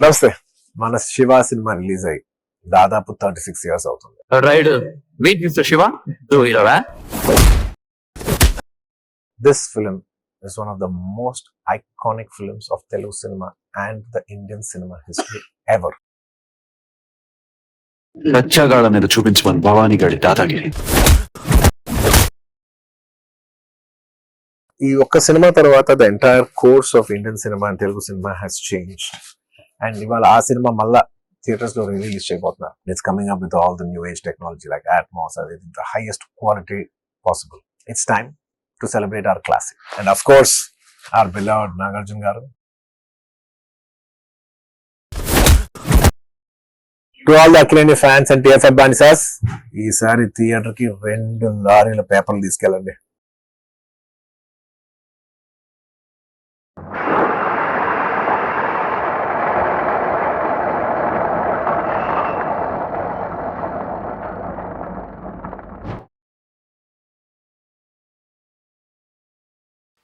నమస్తే. మన Shiva cinema release అయ్యి దాదాపు థర్టీ సిక్స్ ఇయర్స్ అవుతుంది. Ride wait mister Shiva two హీరోవా this film is one of the most iconic films of Telugu cinema and the Indian cinema history ever లచ్చగాళ్ళ మీద చూపించమని భవానీ గడి దాదాగిరి ఈ ఒక్క సినిమా తర్వాత the entire course of Indian cinema and Telugu cinema has change and ఇవాళ ఆ cinema మళ్ళా థియేటర్స్లో రిలీజ్ చేయబోతున్నారు. It's coming up with all the new age technology like Atmos అది the highest quality possible it's time to celebrate our classic and of course our beloved Nagarjuna garu. To all the Akkineni fans and TFF బానిసాస్ ఈసారి థియేటర్కి రెండు లారీల పేపర్లు తీసుకెళ్ళండి.